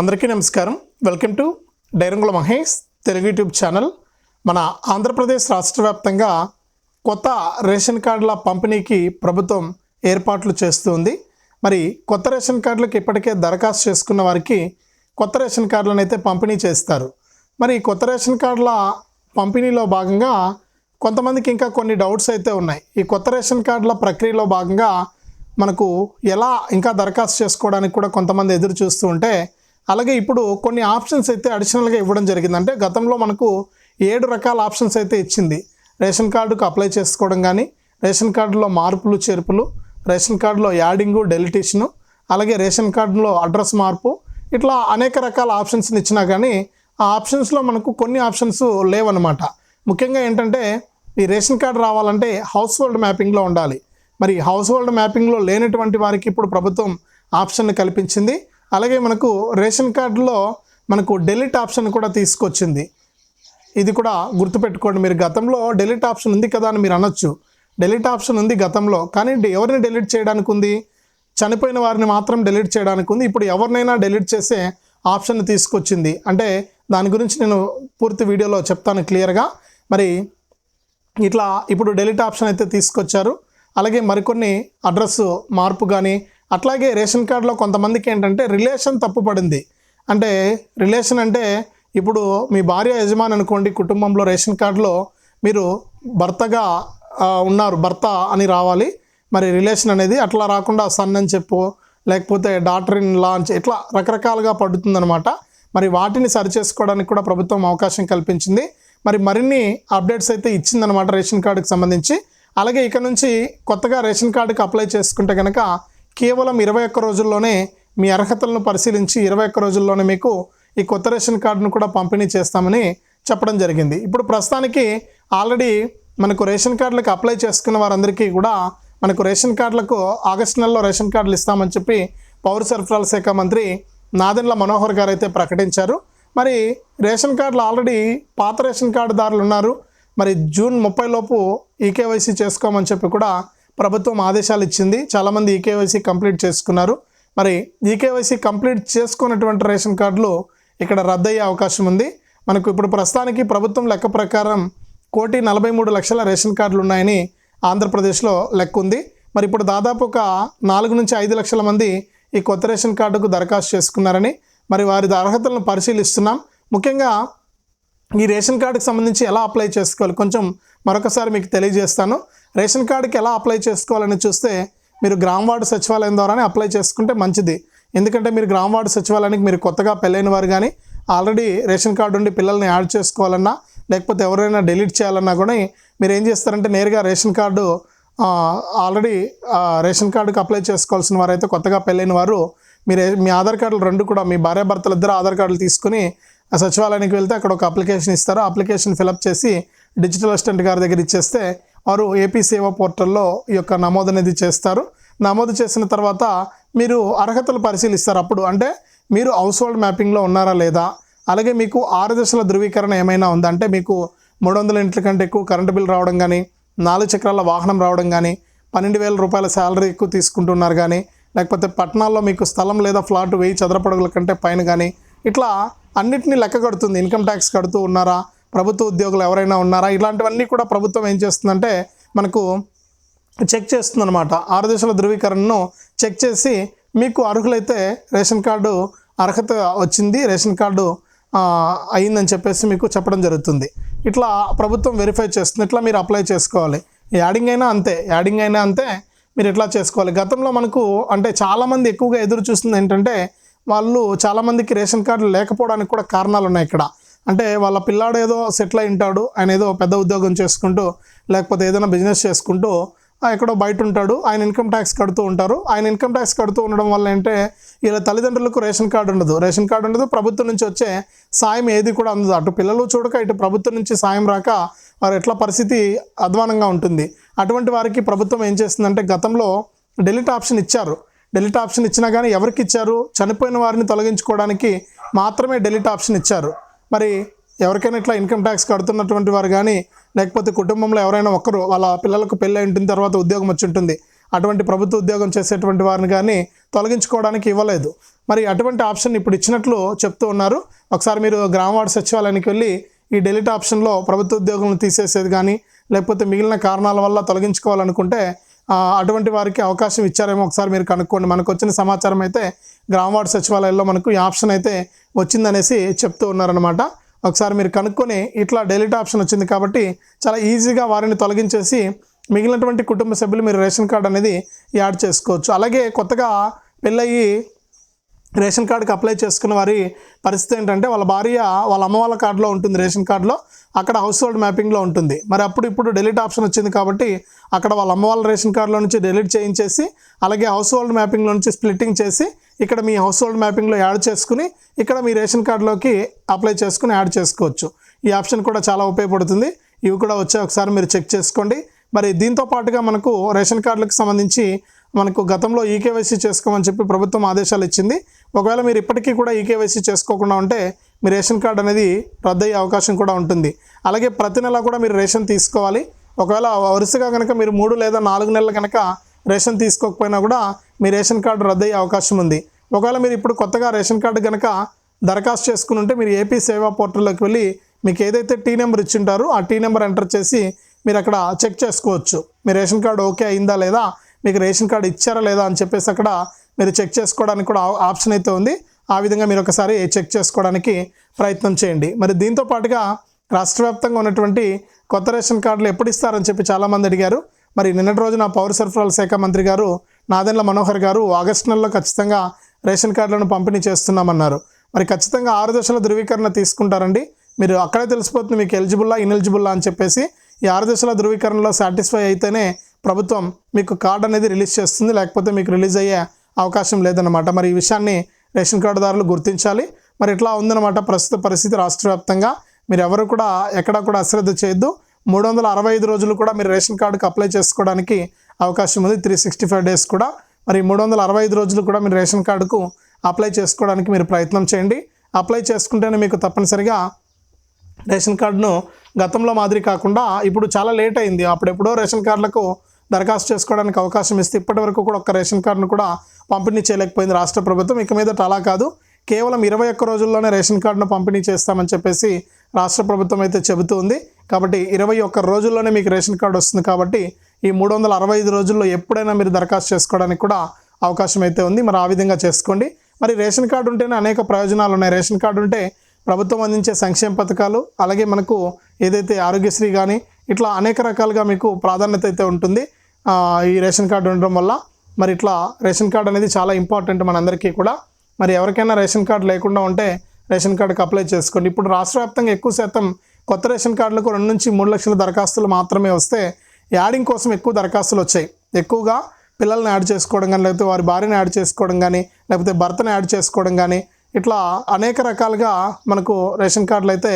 అందరికీ నమస్కారం. Welcome to Dairangula Mahesh Telugu YouTube channel. మన ఆంధ్రప్రదేశ్ రాష్ట్ర వ్యాప్తంగా కొత్త రేషన్ కార్డుల పంపిణీకి ప్రభుత్వం ఏర్పాట్లు చేస్తుంది. మరి కొత్త రేషన్ కార్డులకు ఇప్పటికే దరఖాస్తు చేసుకున్న వారికి కొత్త రేషన్ కార్డులను అయితే పంపిణీ చేస్తారు. మరి ఈ కొత్త రేషన్ కార్డుల పంపిణీలో భాగంగా కొంతమందికి ఇంకా కొన్ని డౌట్స్ అయితే ఉన్నాయి. ఈ కొత్త రేషన్ కార్డుల ప్రక్రియలో భాగంగా మనకు ఎలా ఇంకా దరఖాస్తు చేసుకోవడానికి కూడా కొంతమంది ఎదురు చూస్తూ ఉంటే అలాగే ఇప్పుడు కొన్ని ఆప్షన్స్ అయితే అడిషనల్గా ఇవ్వడం జరిగింది. అంటే గతంలో మనకు ఏడు రకాల ఆప్షన్స్ అయితే ఇచ్చింది. రేషన్ కార్డుకు అప్లై చేసుకోవడం కానీ రేషన్ కార్డులో మార్పులు చేర్పులు రేషన్ కార్డులో యాడింగు డెలిటేషను అలాగే రేషన్ కార్డులో అడ్రస్ మార్పు ఇట్లా అనేక రకాల ఆప్షన్స్ని ఇచ్చినా కానీ ఆ ఆప్షన్స్లో మనకు కొన్ని ఆప్షన్స్ లేవన్నమాట ముఖ్యంగా ఏంటంటే ఈ రేషన్ కార్డు రావాలంటే హౌస్ హోల్డ్ మ్యాపింగ్లో ఉండాలి. మరి హౌస్ హోల్డ్ మ్యాపింగ్లో లేనటువంటి వారికి ఇప్పుడు ప్రభుత్వం ఆప్షన్ కల్పించింది. అలాగే మనకు రేషన్ కార్డులో మనకు డెలిట్ ఆప్షన్ కూడా తీసుకొచ్చింది. ఇది కూడా గుర్తుపెట్టుకోండి మీరు గతంలో డెలిట్ ఆప్షన్ ఉంది కదా అని మీరు అనొచ్చు. డెలిట్ ఆప్షన్ ఉంది గతంలో కానీ ఎవరిని డెలిట్ చేయడానికి ఉంది? చనిపోయిన వారిని మాత్రం డెలిట్ చేయడానికి ఉంది. ఇప్పుడు ఎవరినైనా డెలిట్ చేసే ఆప్షన్ తీసుకొచ్చింది. అంటే దాని గురించి నేను పూర్తి వీడియోలో చెప్తాను క్లియర్గా. మరి ఇట్లా ఇప్పుడు డెలిట్ ఆప్షన్ అయితే తీసుకొచ్చారు. అలాగే మరికొన్ని అడ్రస్ మార్పు కానీ అట్లాగే రేషన్ కార్డులో కొంతమందికి ఏంటంటే రిలేషన్ తప్పుపడింది అంటే రిలేషన్ అంటే ఇప్పుడు మీ భార్య యజమాని అనుకోండి కుటుంబంలో రేషన్ కార్డులో మీరు భర్తగా ఉన్నారు భర్త అని రావాలి. మరి రిలేషన్ అనేది అట్లా రాకుండా సన్ అని చెప్పు లేకపోతే డాటర్ ఇన్ లాంచ్ ఇట్లా రకరకాలుగా పడుతుందనమాట మరి వాటిని సరిచేసుకోవడానికి కూడా ప్రభుత్వం అవకాశం కల్పించింది. మరి మరిన్ని అప్డేట్స్ అయితే ఇచ్చిందనమాట రేషన్ కార్డుకి సంబంధించి. అలాగే ఇక నుంచి కొత్తగా రేషన్ కార్డుకి అప్లై చేసుకుంటే కనుక కేవలం ఇరవై ఒక్క రోజుల్లోనే మీ అర్హతలను పరిశీలించి ఇరవై ఒక్క రోజుల్లోనే మీకు ఈ కొత్త రేషన్ కార్డును కూడా పంపిణీ చేస్తామని చెప్పడం జరిగింది. ఇప్పుడు ప్రస్తుతానికి ఆల్రెడీ మనకు రేషన్ కార్డులకు అప్లై చేసుకున్న వారందరికీ కూడా మనకు రేషన్ కార్డులకు ఆగస్టు నెలలో రేషన్ కార్డులు ఇస్తామని చెప్పి పౌర సరఫరాల శాఖ మంత్రి నాదెండ్ల మనోహర్ గారు అయితే ప్రకటించారు. మరి రేషన్ కార్డులు ఆల్రెడీ పాత రేషన్ కార్డుదారులు ఉన్నారు. మరి జూన్ ముప్పై లోపు ఈకేవైసీ చేసుకోమని చెప్పి కూడా ప్రభుత్వం ఆదేశాలు ఇచ్చింది. చాలామంది ఈకేవైసీ కంప్లీట్ చేసుకున్నారు. మరి ఈకేవైసీ కంప్లీట్ చేసుకున్నటువంటి రేషన్ కార్డులు ఇక్కడ రద్దయ్యే అవకాశం ఉంది. మనకు ఇప్పుడు ప్రస్తుతానికి ప్రభుత్వం లెక్క ప్రకారం కోటి నలభై మూడు లక్షల రేషన్ కార్డులు ఉన్నాయని ఆంధ్రప్రదేశ్లో లెక్క ఉంది. మరి ఇప్పుడు దాదాపు ఒక నాలుగు నుంచి ఐదు లక్షల మంది ఈ కొత్త రేషన్ కార్డుకు దరఖాస్తు చేసుకున్నారని మరి వారి అర్హతలను పరిశీలిస్తున్నాం. ముఖ్యంగా ఈ రేషన్ కార్డుకు సంబంధించి ఎలా అప్లై చేసుకోవాలి కొంచెం మరొకసారి మీకు తెలియజేస్తాను. రేషన్ కార్డుకి ఎలా అప్లై చేసుకోవాలని చూస్తే మీరు గ్రామ వార్డు సచివాలయం ద్వారానే అప్లై చేసుకుంటే మంచిది. ఎందుకంటే మీరు గ్రామ వార్డు సచివాలయానికి మీరు కొత్తగా పెళ్ళైన వారు కానీ ఆల్రెడీ రేషన్ కార్డు ఉండి పిల్లల్ని యాడ్ చేసుకోవాలన్నా లేకపోతే ఎవరైనా డిలీట్ చేయాలన్నా కూడా మీరు ఏం చేస్తారంటే నేరుగా రేషన్ కార్డు ఆల్రెడీ రేషన్ కార్డుకి అప్లై చేసుకోవాల్సిన వారైతే కొత్తగా పెళ్ళైన వారు మీరు మీ ఆధార్ కార్డులు రెండు కూడా మీ భార్యాభర్తలు ఇద్దరు ఆధార్ కార్డులు తీసుకుని సచివాలయానికి వెళ్తే అక్కడ ఒక అప్లికేషన్ ఇస్తారు. ఆ అప్లికేషన్ ఫిలప్ చేసి డిజిటల్ అసిస్టెంట్ గారి దగ్గర ఇచ్చేస్తే వారు ఏపీ సేవా పోర్టల్లో ఈ యొక్క నమోదు అనేది చేస్తారు. నమోదు చేసిన తర్వాత మీరు అర్హతలు పరిశీలిస్తారు అప్పుడు. అంటే మీరు హౌస్ హోల్డ్ మ్యాపింగ్లో ఉన్నారా లేదా? అలాగే మీకు ఆరు దశల ధృవీకరణ ఏమైనా ఉందా? అంటే మీకు మూడు వందల ఇంట్ల కంటే ఎక్కువ కరెంటు బిల్ రావడం కానీ నాలుగు చక్రాల వాహనం రావడం కానీ పన్నెండు వేల రూపాయల శాలరీ ఎక్కువ తీసుకుంటున్నారు కానీ లేకపోతే పట్టణాల్లో మీకు స్థలం లేదా ఫ్లాట్ వెయ్యి చదరపడుగుల కంటే పైన కానీ ఇట్లా అన్నిటినీ లెక్క కడుతుంది. ఇన్కమ్ ట్యాక్స్ కడుతూ ఉన్నారా? ప్రభుత్వ ఉద్యోగులు ఎవరైనా ఉన్నారా? ఇలాంటివన్నీ కూడా ప్రభుత్వం ఏం చేస్తుందంటే మనకు చెక్ చేస్తుందన్నమాట. ఆరు దశల ధృవీకరణను చెక్ చేసి మీకు అర్హులైతే రేషన్ కార్డు అర్హత వచ్చింది రేషన్ కార్డు అయిందని చెప్పేసి మీకు చెప్పడం జరుగుతుంది. ఇట్లా ప్రభుత్వం వెరిఫై చేస్తుంది. ఇట్లా మీరు అప్లై చేసుకోవాలి. యాడింగ్ అయినా అంతే. యాడింగ్ అయినా అంతే. మీరు ఇట్లా చేసుకోవాలి. గతంలో మనకు అంటే చాలామంది ఎక్కువగా ఎదురు చూస్తుంది ఏంటంటే వాళ్ళు చాలామందికి రేషన్ కార్డులు లేకపోవడానికి కూడా కారణాలు ఉన్నాయి ఇక్కడ. అంటే వాళ్ళ పిల్లాడు ఏదో సెటిల్ అయి ఉంటాడు ఆయన ఏదో పెద్ద ఉద్యోగం చేసుకుంటూ లేకపోతే ఏదైనా బిజినెస్ చేసుకుంటూ ఎక్కడో బయట ఉంటాడు ఆయన ఇన్కమ్ ట్యాక్స్ కడుతూ ఉంటారు. ఆయన ఇన్కమ్ ట్యాక్స్ కడుతూ ఉండడం వల్ల ఏంటంటే వీళ్ళ తల్లిదండ్రులకు రేషన్ కార్డు ఉండదు. రేషన్ కార్డు ఉండదు ప్రభుత్వం నుంచి వచ్చే సాయం ఏది కూడా అందదు. అటు పిల్లలు చూడక ఇటు ప్రభుత్వం నుంచి సాయం రాక వారు ఎట్లా పరిస్థితి అధ్వానంగా ఉంటుంది. అటువంటి వారికి ప్రభుత్వం ఏం చేస్తుందంటే గతంలో డెలిట్ ఆప్షన్ ఇచ్చారు. డెలిట్ ఆప్షన్ ఇచ్చినా కానీ ఎవరికి ఇచ్చారు? చనిపోయిన వారిని తొలగించుకోవడానికి మాత్రమే డెలిట్ ఆప్షన్ ఇచ్చారు. మరి ఎవరికైనా ఇట్లా ఇన్కమ్ ట్యాక్స్ కడుతున్నటువంటి వారు కానీ లేకపోతే కుటుంబంలో ఎవరైనా ఒక్కరు వాళ్ళ పిల్లలకు పెళ్ళి అయిన తర్వాత ఉద్యోగం వచ్చి ఉంటుంది. అటువంటి ప్రభుత్వ ఉద్యోగం చేసేటువంటి వారిని కానీ తొలగించుకోవడానికి ఇవ్వలేదు. మరి అటువంటి ఆప్షన్ ఇప్పుడు ఇచ్చినట్లు చెప్తూ ఉన్నారు. ఒకసారి మీరు గ్రామ వార్డు సచివాలయానికి వెళ్ళి ఈ డెలిట్ ఆప్షన్లో ప్రభుత్వ ఉద్యోగులను తీసేసేది కానీ లేకపోతే మిగిలిన కారణాల వల్ల తొలగించుకోవాలనుకుంటే అటువంటి వారికి అవకాశం ఇచ్చారేమో ఒకసారి మీరు కనుక్కోండి. మనకు వచ్చిన సమాచారం అయితే గ్రామ సచివాలయాల్లో సచివాలయంలో మనకు ఈ ఆప్షన్ అయితే వచ్చిందనేసి చెప్తూ ఉన్నారనమాట ఒకసారి మీరు కనుక్కొని ఇట్లా డెలిట్ ఆప్షన్ వచ్చింది కాబట్టి చాలా ఈజీగా వారిని తొలగించేసి మిగిలినటువంటి కుటుంబ సభ్యులు మీరు రేషన్ కార్డు అనేది యాడ్ చేసుకోవచ్చు. అలాగే కొత్తగా పెళ్ళయి రేషన్ కార్డుకి అప్లై చేసుకున్న వారి పరిస్థితి ఏంటంటే వాళ్ళ భార్య వాళ్ళ అమ్మ వాళ్ళ కార్డులో ఉంటుంది రేషన్ కార్డులో. అక్కడ హౌస్ హోల్డ్ మ్యాపింగ్లో ఉంటుంది. మరి అప్పుడు ఇప్పుడు డెలిట్ ఆప్షన్ వచ్చింది కాబట్టి అక్కడ వాళ్ళ అమ్మ వాళ్ళ రేషన్ కార్డులో నుంచి డెలిట్ చేయించేసి అలాగే హౌస్ హోల్డ్ మ్యాపింగ్లో నుంచి స్ప్లిట్టింగ్ చేసి ఇక్కడ మీ హౌస్ హోల్డ్ మ్యాపింగ్లో యాడ్ చేసుకుని ఇక్కడ మీ రేషన్ కార్డులోకి అప్లై చేసుకుని యాడ్ చేసుకోవచ్చు. ఈ ఆప్షన్ కూడా చాలా ఉపయోగపడుతుంది. ఇవి కూడా వచ్చే ఒకసారి మీరు చెక్ చేసుకోండి. మరి దీంతో పాటుగా మనకు రేషన్ కార్డులకు సంబంధించి మనకు గతంలో ఈకేవైసీ చేసుకోమని చెప్పి ప్రభుత్వం ఆదేశాలు ఇచ్చింది. ఒకవేళ మీరు ఇప్పటికీ కూడా ఈకేవైసీ చేసుకోకుండా ఉంటే మీ రేషన్ కార్డు అనేది రద్దయ్యే అవకాశం కూడా ఉంటుంది. అలాగే ప్రతి నెల కూడా మీరు రేషన్ తీసుకోవాలి. ఒకవేళ వరుసగా కనుక మీరు మూడు లేదా నాలుగు నెలలు కనుక రేషన్ తీసుకోకపోయినా కూడా మీ రేషన్ కార్డు రద్దయ్యే అవకాశం ఉంది. ఒకవేళ మీరు ఇప్పుడు కొత్తగా రేషన్ కార్డు కనుక దరఖాస్తు చేసుకుని ఉంటే మీరు ఏపీ సేవా పోర్టల్లోకి వెళ్ళి మీకు ఏదైతే టీ నెంబర్ ఇచ్చింటారో ఆ టీ నెంబర్ ఎంటర్ చేసి మీరు అక్కడ చెక్ చేసుకోవచ్చు. మీ రేషన్ కార్డు ఓకే అయిందా లేదా మీకు రేషన్ కార్డు ఇచ్చారా లేదా అని చెప్పేసి అక్కడ మీరు చెక్ చేసుకోవడానికి కూడా ఆప్షన్ అయితే ఉంది. ఆ విధంగా మీరు ఒకసారి చెక్ చేసుకోవడానికి ప్రయత్నం చేయండి. మరి దీంతో పాటుగా రాష్ట్ర వ్యాప్తంగా ఉన్నటువంటి కొత్త రేషన్ కార్డులు ఎప్పుడు ఇస్తారని చెప్పి చాలామంది అడిగారు. మరి నిన్నటి రోజున పౌర సరఫరాల శాఖ మంత్రి గారు నాదెండ్ల మనోహర్ గారు ఆగస్టు నెలలో ఖచ్చితంగా రేషన్ కార్డులను పంపిణీ చేస్తున్నామన్నారు. మరి ఖచ్చితంగా ఆరు దశల ధృవీకరణ తీసుకుంటారండి. మీరు అక్కడే తెలిసిపోతుంది మీకు ఎలిజిబుల్లా ఇన్ఎలిజిబుల్లా అని చెప్పేసి ఈ ఆరు దశల ధృవీకరణలో సాటిస్ఫై అయితేనే ప్రభుత్వం మీకు కార్డు అనేది రిలీజ్ చేస్తుంది లేకపోతే మీకు రిలీజ్ అయ్యే అవకాశం లేదన్నమాట. మరి ఈ విషయాన్ని రేషన్ కార్డుదారులు గుర్తించాలి. మరి ఇట్లా ఉందన్నమాట ప్రస్తుత పరిస్థితి రాష్ట్ర వ్యాప్తంగా. మీరు ఎవరు కూడా ఎక్కడ కూడా అశ్రద్ధ చేయొద్దు. మూడు వందల అరవై ఐదు రోజులు కూడా మీరు రేషన్ కార్డుకి అప్లై చేసుకోవడానికి అవకాశం ఉంది. త్రీ సిక్స్టీ ఫైవ్ డేస్ కూడా. మరి మూడు వందల అరవై ఐదు రోజులు కూడా మీరు రేషన్ కార్డుకు అప్లై చేసుకోవడానికి మీరు ప్రయత్నం చేయండి. అప్లై చేసుకుంటేనే మీకు తప్పనిసరిగా రేషన్ కార్డును గతంలో మాదిరి కాకుండా ఇప్పుడు చాలా లేట్ అయింది. అప్పుడెప్పుడో రేషన్ కార్డులకు దరఖాస్తు చేసుకోవడానికి అవకాశం ఇస్తే ఇప్పటివరకు కూడా ఒక్క రేషన్ కార్డును కూడా పంపిణీ చేయలేకపోయింది రాష్ట్ర ప్రభుత్వం. ఇక మీదట అలా కాదు. కేవలం ఇరవై ఒక్క రోజుల్లోనే రేషన్ కార్డును పంపిణీ చేస్తామని చెప్పేసి రాష్ట్ర ప్రభుత్వం అయితే చెబుతూ ఉంది కాబట్టి ఇరవై ఒక్క రోజుల్లోనే మీకు రేషన్ కార్డు వస్తుంది కాబట్టి ఈ మూడు వందల అరవై ఐదు రోజుల్లో ఎప్పుడైనా మీరు దరఖాస్తు చేసుకోవడానికి కూడా అవకాశం అయితే ఉంది. మరి ఆ విధంగా చేసుకోండి. మరి రేషన్ కార్డు ఉంటేనే అనేక ప్రయోజనాలు ఉన్నాయి. రేషన్ కార్డు ఉంటే ప్రభుత్వం అందించే సంక్షేమ పథకాలు అలాగే మనకు ఏదైతే ఆరోగ్యశ్రీ కానీ ఇట్లా అనేక రకాలుగా మీకు ప్రాధాన్యత అయితే ఉంటుంది. ఈ రేషన్ కార్డు ఉండడం వల్ల మరి ఇట్లా రేషన్ కార్డు అనేది చాలా ఇంపార్టెంట్ మనందరికీ కూడా. మరి ఎవరికైనా రేషన్ కార్డు లేకుండా ఉంటే రేషన్ కార్డుకి అప్లై చేసుకోండి. ఇప్పుడు రాష్ట్ర వ్యాప్తంగా ఎక్కువ శాతం కొత్త రేషన్ కార్డులకు రెండు నుంచి మూడు లక్షల దరఖాస్తులు మాత్రమే వస్తే యాడింగ్ కోసం ఎక్కువ దరఖాస్తులు వచ్చాయి. ఎక్కువగా పిల్లల్ని యాడ్ చేసుకోవడం కానీ లేకపోతే వారి భార్యను యాడ్ చేసుకోవడం కానీ లేకపోతే భర్తను యాడ్ చేసుకోవడం కానీ ఇట్లా అనేక రకాలుగా మనకు రేషన్ కార్డులు అయితే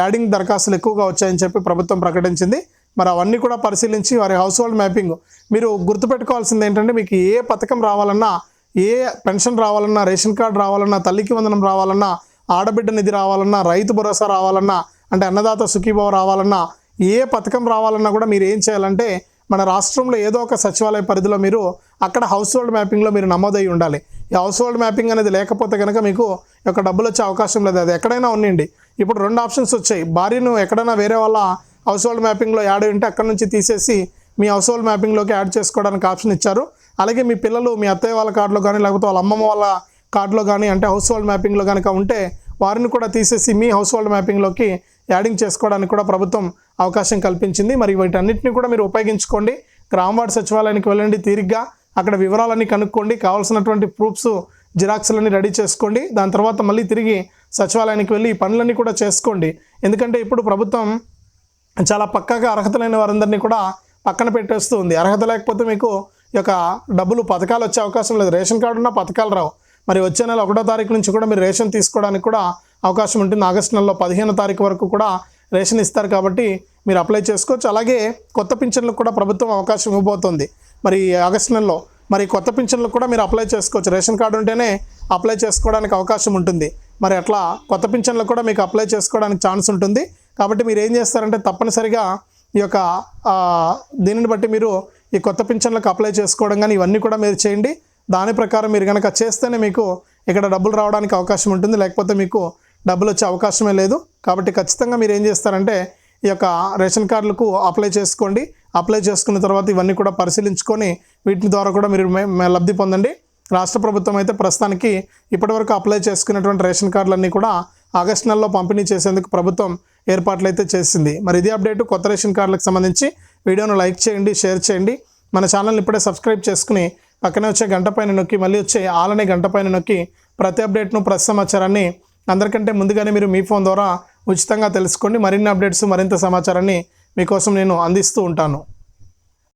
యాడింగ్ దరఖాస్తులు ఎక్కువగా వచ్చాయని చెప్పి ప్రభుత్వం ప్రకటించింది. మరి అవన్నీ కూడా పరిశీలించి వారి హౌస్ హోల్డ్ మ్యాపింగ్ మీరు గుర్తుపెట్టుకోవాల్సింది ఏంటంటే మీకు ఏ పథకం రావాలన్నా ఏ పెన్షన్ రావాలన్నా రేషన్ కార్డు రావాలన్నా తల్లికి వందనం రావాలన్నా ఆడబిడ్డ నిధి రావాలన్నా రైతు భరోసా రావాలన్నా అంటే అన్నదాత సుఖీభావ రావాలన్నా ఏ పథకం రావాలన్నా కూడా మీరు ఏం చేయాలంటే మన రాష్ట్రంలో ఏదో ఒక సచివాలయ పరిధిలో మీరు అక్కడ హౌస్ హోల్డ్ మ్యాపింగ్లో మీరు నమోదై ఉండాలి. ఈ హౌస్ హోల్డ్ మ్యాపింగ్ అనేది లేకపోతే కనుక మీకు యొక్క డబ్బులు వచ్చే అవకాశం లేదు. అది ఎక్కడైనా ఉండండి. ఇప్పుడు రెండు ఆప్షన్స్ వచ్చాయి. భార్యను ఎక్కడైనా వేరే వాళ్ళ హౌస్ హోల్డ్ మ్యాపింగ్లో యాడ్ ఉంటే అక్కడ నుంచి తీసేసి మీ హౌస్ హోల్డ్ మ్యాపింగ్లోకి యాడ్ చేసుకోవడానికి ఆప్షన్ ఇచ్చారు. అలాగే మీ పిల్లలు మీ అత్తయ్య వాళ్ళ కార్డులో కానీ లేకపోతే వాళ్ళ అమ్మమ్మ వాళ్ళ కార్డులో కానీ అంటే హౌస్ హోల్డ్ మ్యాపింగ్లో కనుక ఉంటే వారిని కూడా తీసేసి మీ హౌస్ హోల్డ్ మ్యాపింగ్లోకి యాడింగ్ చేసుకోవడానికి కూడా ప్రభుత్వం అవకాశం కల్పించింది. మరి వీటన్నిటిని కూడా మీరు ఉపయోగించుకోండి. గ్రామ వార్డు సచివాలయానికి వెళ్ళండి తీరిగ్గా. అక్కడ వివరాలన్నీ కనుక్కోండి. కావాల్సినటువంటి ప్రూఫ్స్ జిరాక్స్లన్నీ రెడీ చేసుకోండి. దాని తర్వాత మళ్ళీ తిరిగి సచివాలయానికి వెళ్ళి ఈ పనులన్నీ కూడా చేసుకోండి. ఎందుకంటే ఇప్పుడు ప్రభుత్వం చాలా పక్కాగా అర్హత లేని వారందరినీ కూడా పక్కన పెట్టేస్తూ ఉంది. అర్హత లేకపోతే మీకు ఈ యొక్క డబ్బులు పథకాలు వచ్చే అవకాశం లేదు. రేషన్ కార్డు ఉన్న పథకాలు రావు. మరి వచ్చే నెల ఒకటో తారీఖు నుంచి కూడా మీరు రేషన్ తీసుకోవడానికి కూడా అవకాశం ఉంటుంది. ఆగస్టు నెలలో పదిహేనో తారీఖు వరకు కూడా రేషన్ ఇస్తారు కాబట్టి మీరు అప్లై చేసుకోవచ్చు. అలాగే కొత్త పింఛన్లకు కూడా ప్రభుత్వం అవకాశం ఇవ్వబోతోంది. మరి ఆగస్టు నెలలో మరి కొత్త పింఛన్లకు కూడా మీరు అప్లై చేసుకోవచ్చు. రేషన్ కార్డు ఉంటేనే అప్లై చేసుకోవడానికి అవకాశం ఉంటుంది. మరి అట్లా కొత్త పింఛన్లకు కూడా మీకు అప్లై చేసుకోవడానికి ఛాన్స్ ఉంటుంది. కాబట్టి మీరు ఏం చేస్తారంటే తప్పనిసరిగా ఈ యొక్క దీనిని బట్టి మీరు ఈ కొత్త పింఛన్లకు అప్లై చేసుకోవడం కానీ ఇవన్నీ కూడా మీరు చేయండి. దాని ప్రకారం మీరు కనుక చేస్తేనే మీకు ఇక్కడ డబ్బులు రావడానికి అవకాశం ఉంటుంది. లేకపోతే మీకు డబ్బులు వచ్చే అవకాశమే లేదు. కాబట్టి ఖచ్చితంగా మీరు ఏం చేస్తారంటే ఈ యొక్క రేషన్ కార్డులకు అప్లై చేసుకోండి. అప్లై చేసుకున్న తర్వాత ఇవన్నీ కూడా పరిశీలించుకొని వీటి ద్వారా కూడా మీరు లబ్ధి పొందండి. రాష్ట్ర ప్రభుత్వం అయితే ప్రస్తుతానికి ఇప్పటివరకు అప్లై చేసుకున్నటువంటి రేషన్ కార్డులన్నీ కూడా ఆగస్టు నెలలో పంపిణీ చేసేందుకు ప్రభుత్వం ఏర్పాట్లు అయితే చేసింది. మరి ఇది అప్డేట్ కొత్త రేషన్ కార్డులకు సంబంధించి వీడియోను లైక్ చేయండి షేర్ చేయండి. మన ఛానల్ని ఇప్పుడే సబ్స్క్రైబ్ చేసుకుని పక్కనే వచ్చే గంట పైన నొక్కి మళ్ళీ వచ్చే ఆలనే గంట పైన నొక్కి ప్రతి అప్డేట్ను ప్రతి సమాచారాన్ని అందరికంటే ముందుగానే మీరు మీ ఫోన్ ద్వారా ఉచితంగా తెలుసుకోండి. మరిన్ని అప్డేట్స్ మరింత సమాచారాన్ని మీకోసం నేను అందిస్తూ ఉంటాను.